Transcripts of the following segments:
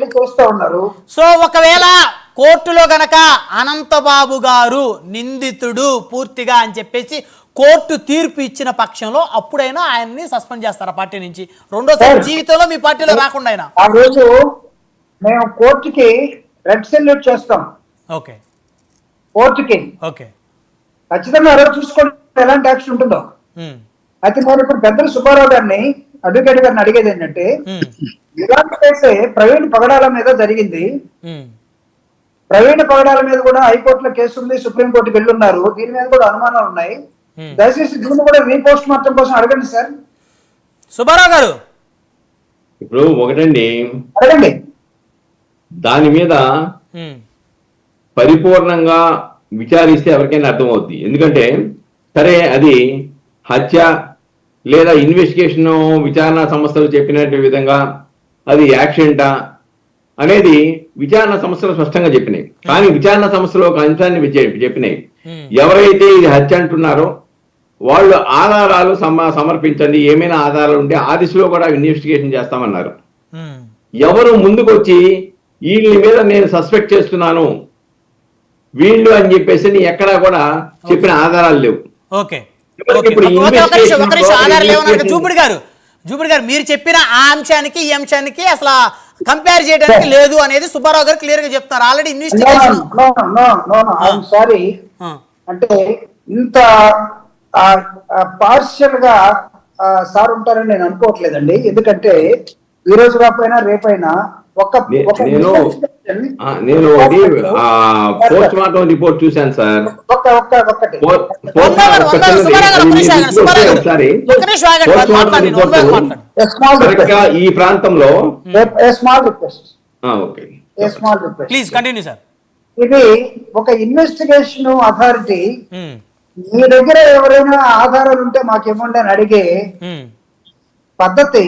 వెళ్ళి చూస్తూ ఉన్నారు. సో ఒకవేళ కోర్టులో గనక అనంతబాబు గారు నిందితుడు పూర్తిగా అని చెప్పేసి కోర్టు తీర్పు ఇచ్చిన పక్షంలో అప్పుడైనా ఆయన్ని సస్పెండ్ చేస్తారా పార్టీ నుంచి? రెండోసారి సార్. జీవితంలో మీ పార్టీలో రాకుండా అయినా? ఆ రోజు మేము కోర్టుకి రెడ్ సెల్యూట్ చేస్తాం. ఓకే. కోర్టుకి. ఓకే. ఖచ్చితంగా ఆ రోజు చూసుకోండి ఎలాంటి యాక్షన్ ఉంటుందో. అయితే నేను ఇప్పుడు పెద్దలు సుబ్బారావు గారిని అడ్వకేట్ గారిని అడిగేది ఏంటంటే ఇలాంటి కేసే ప్రవీణ్ పగడాల మీద జరిగింది. ప్రవీణ్ పగడాల మీద కూడా హైకోర్టులో కేసు ఉంది సుప్రీంకోర్టుకి వెళ్ళున్నారు. దీని మీద కూడా అనుమానాలు ఉన్నాయి. దయచేసి దీన్ని కూడా రీపోస్ట్ మార్టం కోసం అడగండి సార్. సుబ్బారావు గారు. ఇప్పుడు ఒకటండి. అడగండి. దాని మీద పరిపూర్ణంగా విచారిస్తే ఎవరికైనా అర్థమవుద్ది. ఎందుకంటే సరే అది హత్య లేదా ఇన్వెస్టిగేషన్ విచారణ సంస్థలు చెప్పినట్టు విధంగా అది యాక్సిడెంటా అనేది విచారణ సంస్థలు స్పష్టంగా చెప్పినాయి. కానీ విచారణ సంస్థలు ఒక అంశాన్ని చెప్పినాయి. ఉమ్, ఎవరైతే ఇది హత్య అంటున్నారో వాళ్ళు ఆధారాలు సమ సమర్పించండి ఏమైనా ఆధారాలు ఉంటే ఆ దిశలో కూడా ఇన్వెస్టిగేషన్ చేస్తామన్నారు. ఉమ్, ఎవరు ముందుకొచ్చి వీళ్ళ మీద నేను సస్పెక్ట్ చేస్తున్నాను వీళ్ళు అని చెప్పేసి ఎక్కడా కూడా చెప్పిన ఆధారాలు లేవు. ఓకే జూపిడి గారు. జూపిడి గారు మీరు చెప్పిన ఆ అంశానికి ఈ అంశానికి అసలు కంపేర్ చేయడానికి లేదు అనేది సుబ్బారావు గారు క్లియర్గా చెప్తున్నారు ఆల్రెడీ ఇన్వెస్టిగేషన్ సారీ అంటే ఇంత పార్షియల్గా సార్ ఉంటారని నేను అనుకోవట్లేదండి. ఎందుకంటే ఈ రోజు కాకపోయినా రేపైనా ఒక నేను- పోస్ట్ మార్టం రిపోర్ట్ చూశాను సార్. ఈ ప్రాంతంలో స్మాల్ రిక్వెస్ట్ ఆ, okay. A small request please continue sir ఇది ఒక ఇన్వెస్టిగేషన్ అథారిటీ మీ దగ్గర ఎవరైనా ఆధారాలు ఉంటే మాకేమండి అని అడిగే పద్ధతి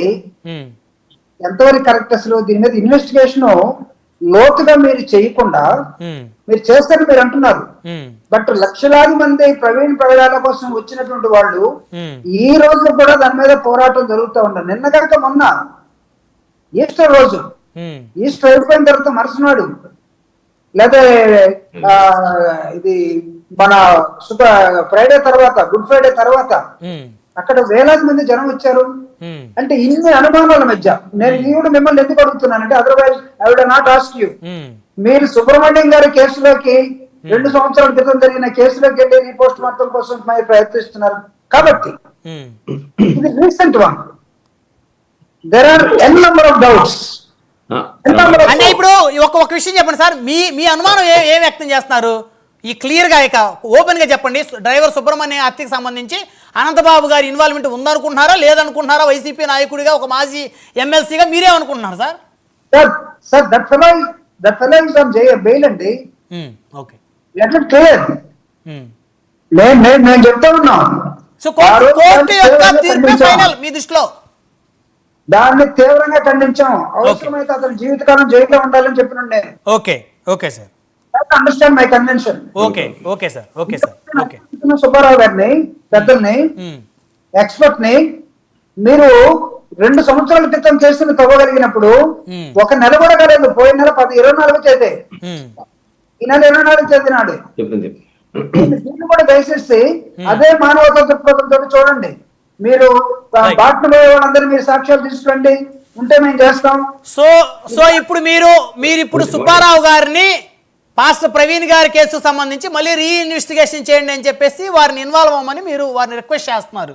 ఎంతవరకు కరెక్ట్ అసలు? దీని మీద ఇన్వెస్టిగేషన్ లోతుగా మీరు చేయకుండా మీరు చేస్తారని మీరు అంటున్నారు. బట్ లక్షలాది మంది ప్రవీణ్ ప్రగడాల కోసం వచ్చినటువంటి వాళ్ళు ఈ రోజు కూడా దాని మీద పోరాటం జరుగుతూ ఉన్నారు. నిన్న కనుక మొన్న ఈస్టర్ రోజు ఈస్టర్ అయిపోయిన తర్వాత మరుసనాడు లేదా ఇది మన శుభ ఫ్రైడే తర్వాత గుడ్ ఫ్రైడే తర్వాత అక్కడ వేలాది మంది జనం వచ్చారు. అంటే ఇన్ని అనుమానాల మధ్య. నేను ఈ కూడా మిమ్మల్ని ఎందుకు అడుగుతున్నానంటే otherwise I would not ask you మీరు సుబ్రహ్మణ్యం గారి కేసులోకి రెండు సంవత్సరాల క్రితం జరిగిన కేసులోకి వెళ్ళి రీపోస్ట్ మార్టం కోసం మీరు ప్రయత్నిస్తున్నారు. కాబట్టి ఇది recent one there are N number of doubts అంటే ఇప్పుడు ఒక ఒక విషయం చెప్పండి సార్. మీ మీ అనుమానం ఏ ఏం వ్యక్తం చేస్తున్నారు? ఈ క్లియర్గా ఇక ఓపెన్గా చెప్పండి. డ్రైవర్ సుబ్రహ్మణ్య హత్యకి సంబంధించి అనంతబాబు గారి ఇన్వాల్వ్మెంట్ ఉందనుకుంటున్నారా? లేదనుకుంటున్నారా? వైసీపీ నాయకుడిగా ఒక మాజీ ఎమ్మెల్సీగా మీరేమనుకుంటున్నారు sir? Sir sir that fellow that fellow is on bail అండి ఓకే లెట్ క్లియర్ నేను నేను నేను చెప్తా ఉన్నా. సో ఆ కోర్టు రోజు కోర్టు యొక్క దాన్ని తీర్పు ఖండించాం. ఫైనల్ మీ దృష్టిలో? దాన్ని తీవ్రంగా ఖండించాం. అవసరమైతే అతను జీవితకాలం జైల్లో ఉండాలని చెప్పిన నేను okay okay sir understand my convention okay okay sir okay sir okay Subbarao గారిని పెద్దల్ని ఎక్స్పర్ట్ని మీరు రెండు సంవత్సరాల క్రితం కేసులు తవ్వగలిగినప్పుడు. ఒక నెల కూడా కాలేదు పోయిన నెల పది ఇరవై నాలుగు చేతే. ఈ నెల ఇరవై నాలుగు చేతినాడు దీన్ని కూడా దయచేసి అదే మానవతా దృక్పథంతో చూడండి. మీరు పోయే వాళ్ళందరూ మీరు సాక్ష్యాలు తీసుకోండి ఉంటే మేము చేస్తాం. సో సో ఇప్పుడు మీరు మీరు ఇప్పుడు సుబ్బారావు గారిని పాస్టర్ ప్రవీణ్ గారి కేసు సంబంధించి మళ్ళీ రీఇన్వెస్టిగేషన్ చేయండి అని చెప్పేసి వారిని ఇన్వాల్వ్ అవ్వమని మీరు వారిని రిక్వెస్ట్ చేస్తున్నారు.